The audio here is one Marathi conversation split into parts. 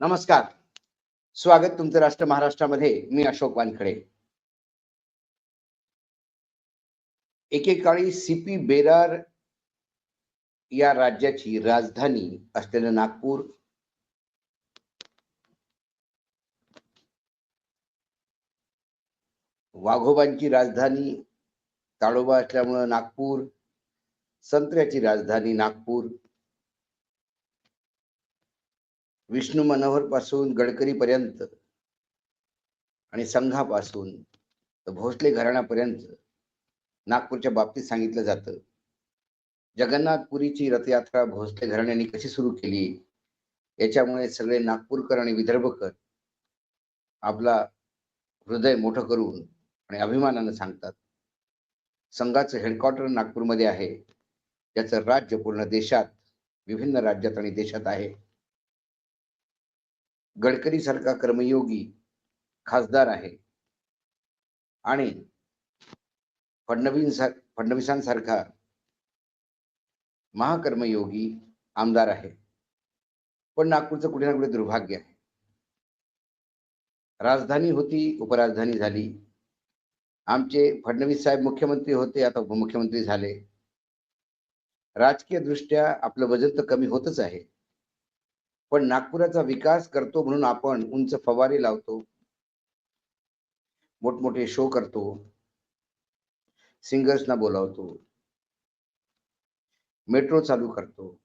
नमस्कार. स्वागत तुमचं राष्ट्र महाराष्ट्रामध्ये. मी अशोक वानखडे. एकेकाळी सीपी बेरार या राज्याची राजधानी असलेलं नागपूर. वाघोबांची राजधानी ताडोबा असल्यामुळं नागपूर. संत्र्याची राजधानी नागपूर. विष्णू मनोहरपासून गडकरी पर्यंत आणि संघापासून तर भोसले घराण्यापर्यंत नागपूरच्या बाबतीत सांगितलं जातं. जगन्नाथपुरीची रथयात्रा भोसले घराण्याने कशी सुरू केली? याच्यामुळे सगळे नागपूरकर आणि विदर्भकर आपला हृदय मोठं करून आणि अभिमानानं सांगतात संघाचं हेडक्वार्टर नागपूरमध्ये आहे. त्याचं राज्य पूर्ण देशात विभिन्न राज्यात आणि देशात आहे. गडकरी सारखा कर्मयोगी खासदार आहे. आणि फडणवीस फडणवीसांसारखा महाकर्मयोगी आमदार आहे. पण नागपूरचं कुठे ना कुठे दुर्भाग्य आहे. राजधानी होती उपराजधानी झाली. आमचे फडणवीस साहेब मुख्यमंत्री होते आता उपमुख्यमंत्री झाले. राजकीय दृष्ट्या आपलं वजन तर कमी होतच आहे. पण नागपुराचा विकास करतो म्हणून आपण उंच फवारे लावतो. मोठमोठे शो करतो. सिंगर्सना बोलावतो. मेट्रो चालू करतो.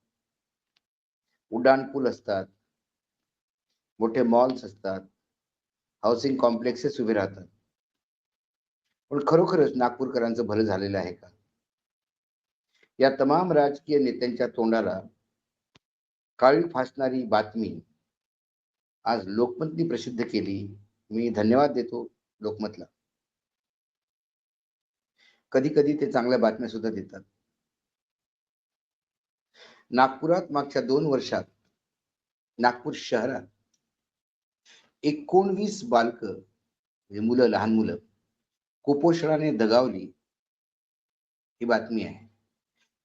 उड्डाण पूल असतात. मोठे मॉल्स असतात. हाऊसिंग कॉम्प्लेक्सेस उभे राहतात. पण खरोखरच नागपूरकरांचं भलं झालेलं आहे का? या तमाम राजकीय नेत्यांच्या तोंडाला काळी फासणारी बातमी. आज लोकमतनी प्रसिद्ध केली. मी धन्यवाद देतो लोकमतला. कधी कधी ते चांगल्या बातम्या सुद्धा देतात. नागपुरात मागच्या दोन वर्षात नागपूर शहरात एकोणवीस बालक म्हणजे मुलं लहान मुलं कुपोषणाने दगावली. ही बातमी आहे.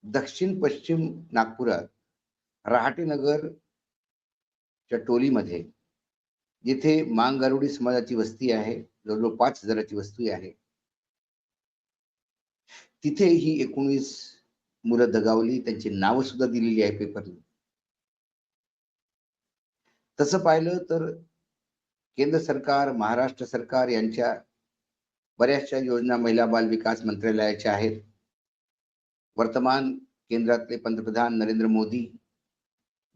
दक्षिण पश्चिम नागपुरात रहाटेनगरच्या टोलीमध्ये जिथे मांगारुडी समाजाची वस्ती आहे जवळजवळ पाच हजाराची वस्ती आहे. तिथे ही एकोणीस मुलं दगावली त्यांची नावं सुद्धा दिलेली आहे पेपरला तसं पाहिलं तर केंद्र सरकार महाराष्ट्र सरकार यांच्या बऱ्याचशा योजना महिला बाल विकास मंत्रालयाच्या आहेत. वर्तमान केंद्रातले पंतप्रधान नरेंद्र मोदी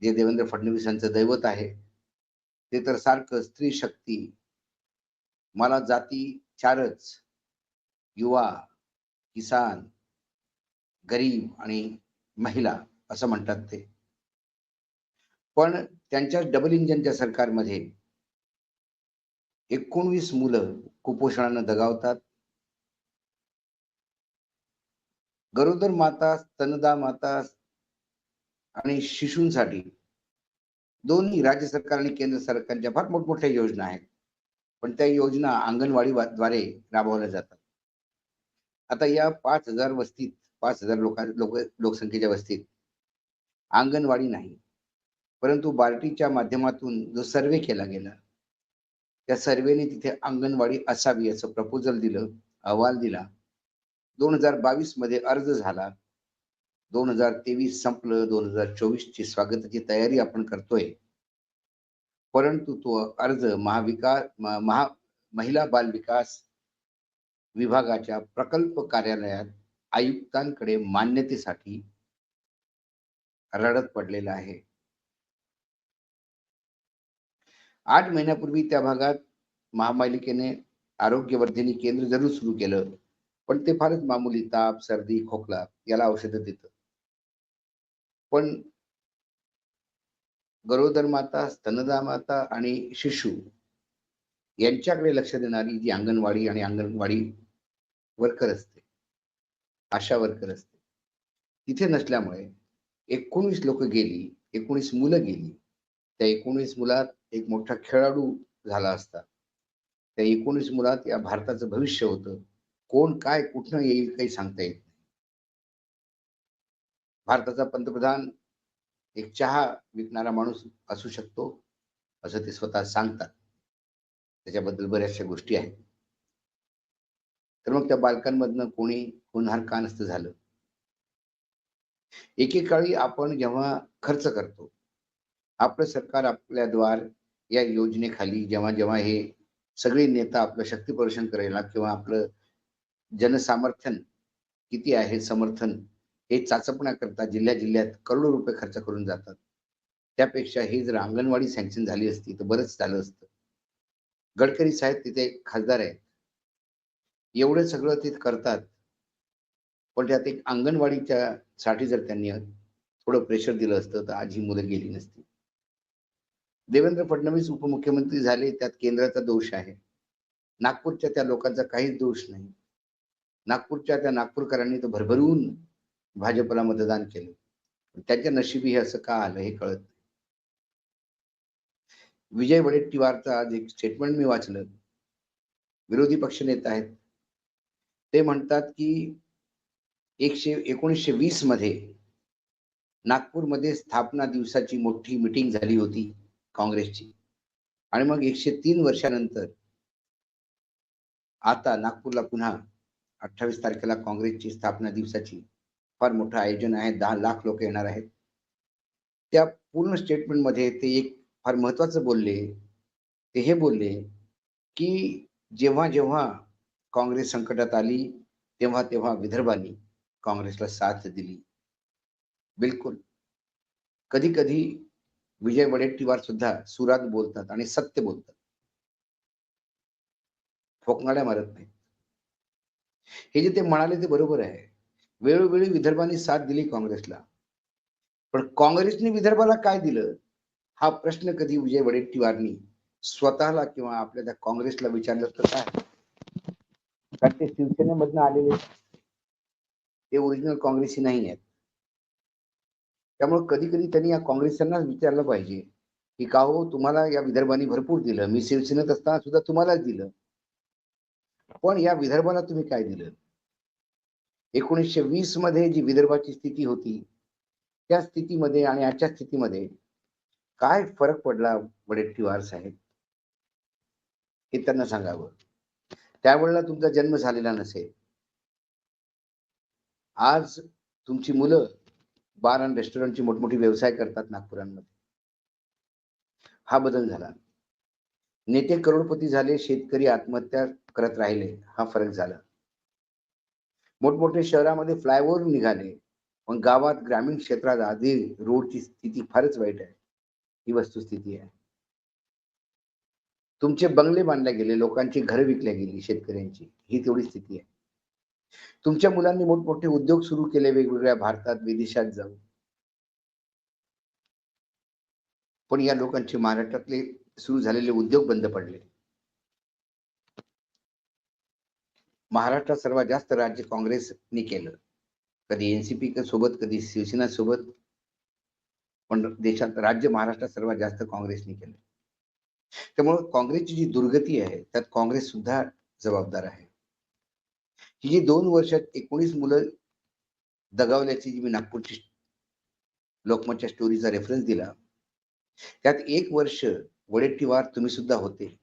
जे देवेंद्र फडणवीस यांचं दैवत आहे ते तर सारखं स्त्री शक्ती मला जाती चारच युवा किसान गरीब आणि महिला असं म्हणतात ते. पण त्यांच्या डबल इंजनच्या सरकारमध्ये एकोणवीस मुलं कुपोषणानं दगावतात. गरोदर माता स्तनदा माता आणि शिशूंसाठी. दोन्ही राज्य सरकार आणि केंद्र सरकारच्या फार मोठमोठ्या योजना आहेत. पण त्या योजना अंगणवाडी द्वारे राबवल्या जातात. आता या पाच हजार वस्तीत पाच हजार लोक लोक लोकसंख्येच्या वस्तीत अंगणवाडी नाही. परंतु बार्टीच्या माध्यमातून जो सर्वे केला गेला त्या सर्वेने तिथे अंगणवाडी असावी असं प्रपोजल दिलं अहवाल दिला. दोन हजार बावीसमध्ये अर्ज झाला. दोन हजार तेवीस संपलं दोन हजार चोवीस ची स्वागताची तयारी आपण करतोय. परंतु तो अर्ज महाविकास महा महिला बाल विकास विभागाच्या प्रकल्प कार्यालयात आयुक्तांकडे मान्यतेसाठी रडत पडलेला आहे. आठ महिन्यापूर्वी त्या भागात महापालिकेने आरोग्यवर्धिनी केंद्र जरूर सुरू केलं पण ते फारच मामुली ताप सर्दी खोकला याला औषधं देतं. पण गरोदर माता स्तनदा माता आणि शिशु यांच्याकडे लक्ष देणारी जी अंगणवाडी आणि अंगणवाडी वर्कर असते आशा वर्कर असते तिथे नसल्यामुळे एकोणीस लोक गेली एकोणीस मुलं गेली त्या एकोणीस मुलात एक मोठा खेळाडू झाला असता. त्या एकोणीस मुलात या भारताचं भविष्य होतं. कोण काय कुठनं येईल काही सांगता येत नाही. भारताचा पंतप्रधान एक चहा विकणारा माणूस असू शकतो असं ते स्वतः सांगतात. त्याच्याबद्दल बऱ्याचशा गोष्टी आहेत. तर मग त्या बालकांमधनं कोणी होणार का नसतं झालं? एकेकाळी आपण जेव्हा खर्च करतो आपलं सरकार आपल्या द्वार या योजनेखाली जेव्हा जेव्हा हे सगळे नेता आपलं शक्ती प्रदर्शन करायला किंवा आपलं जनसामर्थ्यन किती आहे समर्थन हे चाचपण्याकरता जिल्ह्या जिल्ह्यात करोडो रुपये खर्च करून जातात. त्यापेक्षा हे जर अंगणवाडी सँक्शन झाली असती तर बरंच झालं असतं. गडकरी साहेब तिथे खासदार आहेत. एवढं सगळं ते करतात. पण त्यात एक अंगणवाडीच्या साठी जर त्यांनी थोडं प्रेशर दिलं असतं तर आज ही मुलं गेली नसती. देवेंद्र फडणवीस उपमुख्यमंत्री झाले त्यात केंद्राचा दोष आहे. नागपूरच्या त्या लोकांचा काहीच दोष नाही. नागपूरच्या त्या नागपूरकरांनी तर भरभरून भाजपला मतदान केलं. त्यांच्या नशिबी हे असं का आलं हे कळत नाही. विजय वडेट्टीवारचं आज एक स्टेटमेंट मी वाचलं. विरोधी पक्ष नेता आहेत. ते म्हणतात की एकशे एकोणीसशे वीसमध्ये नागपूरमध्ये स्थापना दिवसाची मोठी मिटिंग झाली होती काँग्रेसची. आणि मग एकशे तीन वर्षानंतर आता नागपूरला पुन्हा अठ्ठावीस तारखेला काँग्रेसची स्थापना दिवसाची फार मोठं आयोजन आहे. दहा लाख लोक येणार आहेत. त्या पूर्ण स्टेटमेंटमध्ये ते एक फार महत्वाचं बोलले. ते हे बोलले की जेव्हा जेव्हा काँग्रेस संकटात आली तेव्हा तेव्हा विदर्भाने काँग्रेसला साथ दिली. बिलकुल. कधी कधी विजय वडेट्टीवार सुद्धा सुरात बोलतात आणि सत्य बोलतात. फोकनाड्या मारत नाहीत. हे जे ते म्हणाले ते बरोबर आहे. वेळोवेळी विदर्भाने साथ दिली काँग्रेसला. पण काँग्रेसने विदर्भाला काय दिलं? हा प्रश्न कधी विजय वडेट्टीवारनी स्वतःला किंवा आपल्या त्या काँग्रेसला विचारलं तर काय? कारण ते शिवसेनेमधनं आलेले ते ओरिजिनल काँग्रेसी नाही आहेत. त्यामुळे कधी कधी त्यांनी या काँग्रेसांनाच विचारलं पाहिजे की का हो तुम्हाला या विदर्भाने भरपूर दिलं. मी शिवसेनेत असताना सुद्धा तुम्हालाच दिलं. पण या विदर्भाला तुम्ही काय दिलं? एकोणीसशे वीसमध्ये जी विदर्भाची स्थिती होती त्या स्थितीमध्ये आणि आजच्या स्थितीमध्ये काय फरक पडला वडेट्टीवार साहेब? हे त्यांना सांगावं. त्यावेळेला तुमचा जन्म झालेला नसेल. आज तुमची मुलं बार आणि रेस्टॉरंटची मोठमोठी व्यवसाय करतात नागपुरांमध्ये. हा बदल झाला. नेते करोडपती झाले शेतकरी आत्महत्या करत राहिले हा फरक झाला. मोठमोठे शहरामध्ये फ्लायओव्हर निघाले. पण गावात ग्रामीण क्षेत्रात आधी रोडची स्थिती फारच वाईट आहे. ही वस्तुस्थिती आहे. तुमचे बंगले बांधले गेले लोकांची घरं विकल्या गेली शेतकऱ्यांची. ही तेवढी स्थिती आहे. तुमच्या मुलांनी मोठमोठे उद्योग सुरू केले वेगवेगळ्या भारतात विदेशात जाऊन. पण या लोकांचे महाराष्ट्रातले सुरू झालेले उद्योग बंद पडले. महाराष्ट्रात सर्वात जास्त राज्य काँग्रेसने केलं. कधी एनसीपी सोबत कधी शिवसेना सोबत. पण देशात राज्य महाराष्ट्रात सर्वात जास्त काँग्रेसने केलं. त्यामुळे काँग्रेसची जी दुर्गती आहे त्यात काँग्रेस सुद्धा जबाबदार आहे. ही जी दोन वर्षात एकोणीस मुलं दगावल्याची जी मी नागपूरची लोकमतच्या स्टोरीचा रेफरन्स दिला त्यात एक वर्ष वडेट्टीवार तुम्ही सुद्धा होते.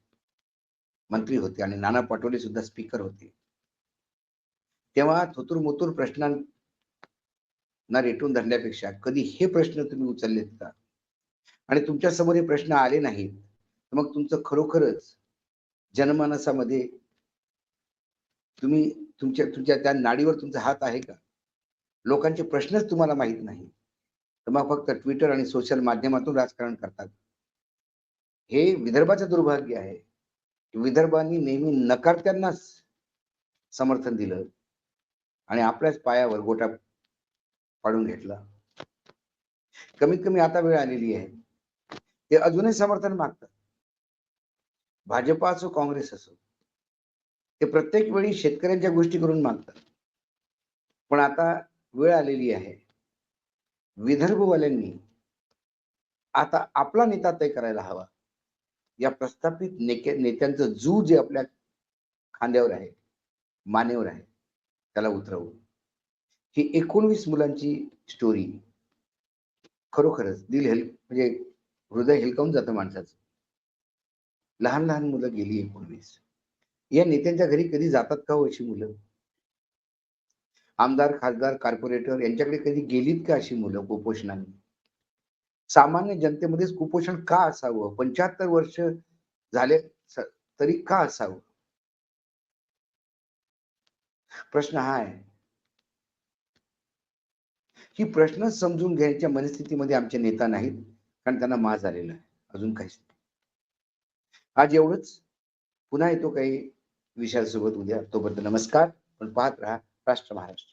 मंत्री होते आणि नाना पटोले सुद्धा स्पीकर होते. तेव्हा थोतूर प्रश्नांना रेटून धरण्यापेक्षा कधी हे प्रश्न तुम्ही उचललेत का? आणि तुमच्यासमोर हे प्रश्न आले नाहीत तर मग तुमचं खरोखरच जनमानसामध्ये तुम्ही तुमच्या तुमच्या त्या नाडीवर तुमचा हात आहे का? लोकांचे प्रश्नच तुम्हाला माहीत नाही. तर मग फक्त ट्विटर आणि सोशल माध्यमातून राजकारण करतात. हे विदर्भाचं दुर्भाग्य आहे. विदर्भांनी नेहमी नकारत्यांनाच समर्थन दिलं. आणि आपल्याच पायावर गोटा पाडून घेतला. कमीत कमी आता वेळ आलेली आहे. ते अजूनही समर्थन मागतात. भाजपा असो काँग्रेस असो ते प्रत्येक वेळी शेतकऱ्यांच्या गोष्टी करून मागतात. पण आता वेळ आलेली आहे. विदर्भवाल्यांनी आता आपला नेता तय करायला हवा. या प्रस्थापित नेत्यांचं जू जे आपल्या खांद्यावर आहे मानेवर आहे त्याला उतरवून ही एकोणवीस मुलांची स्टोरी खरोखरच दिल हेल म्हणजे हृदय हेलकावून जातं माणसाचं. लहान लहान मुलं गेली एकोणवीस. या नेत्यांच्या घरी कधी जातात का हो अशी मुलं? आमदार खासदार कॉर्पोरेटर यांच्याकडे कधी गेलीत का अशी मुलं कुपोषणाने? सामान्य जनतेमध्येच कुपोषण का असावं? पंच्याहत्तर वर्ष झाले तरी का असावं? प्रश्न हा आहे. की प्रश्न समजून घ्यायच्या मनस्थितीमध्ये आमचे नेता नाहीत कारण त्यांना माज आलेला आहे. अजून काहीच नाही. आज एवढंच. पुन्हा येतो काही विषयासोबत उद्या. तोपर्यंत नमस्कार. पण पाहत राहा. राष्ट्र महाराष्ट्र.